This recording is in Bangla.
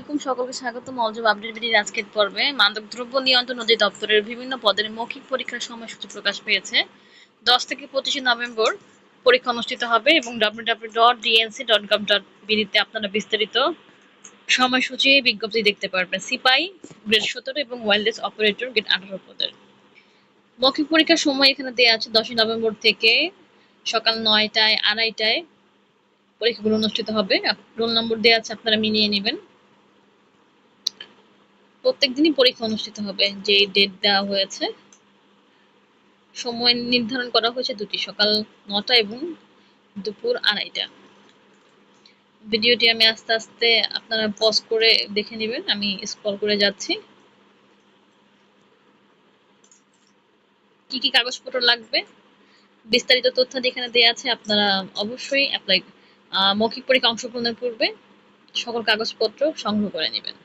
আসসালামাইকুম সকলকে স্বাগতম। অলজব আপডেট ভিডিওর আজকের পর্বে। মাদক দ্রব্য নিয়ন্ত্রণ অধিদপ্তরের বিভিন্ন পদের মৌখিক পরীক্ষার সময়সূচি প্রকাশ পেয়েছে। দশ থেকে পঁচিশে নভেম্বর পরীক্ষা অনুষ্ঠিত হবে এবং W W dot DNC dot gov dot বিডিতে আপনারা বিস্তারিত সময়সূচি বিজ্ঞপ্তি দেখতে পারবেন। সিপাই, গ্রেড সতেরো এবং ওয়াইল্ডলেস অপারেটর গ্রেড আঠারো পদের। মৌখিক পরীক্ষার সময় এখানে দেওয়া আছে, দশই নভেম্বর থেকে সকাল নয়টায়, আড়াইটায় পরীক্ষাগুলো অনুষ্ঠিত হবে। রোল নম্বর দেওয়া আছে, আপনারা মিলিয়ে নেবেন। প্রত্যেক দিনই পরীক্ষা অনুষ্ঠিত হবে যে ডেট দেওয়া হয়েছে। সময় নির্ধারণ করা হয়েছে দুটি, সকাল নটা এবং দুপুর আড়াইটা। ভিডিওটি আমি আস্তে আস্তে আপনারা পজ করে দেখে নেবেন, আমি স্ক্রল করে যাচ্ছি। কি কি কাগজপত্র লাগবে? বিস্তারিত তথ্য এখানে দেওয়া আছে আপনারা অবশ্যই অ্যাপ্লাই মৌখিক পরীক্ষা অংশগ্রহণের পূর্বে সকল কাগজপত্র সংগ্রহ করে নেবেন।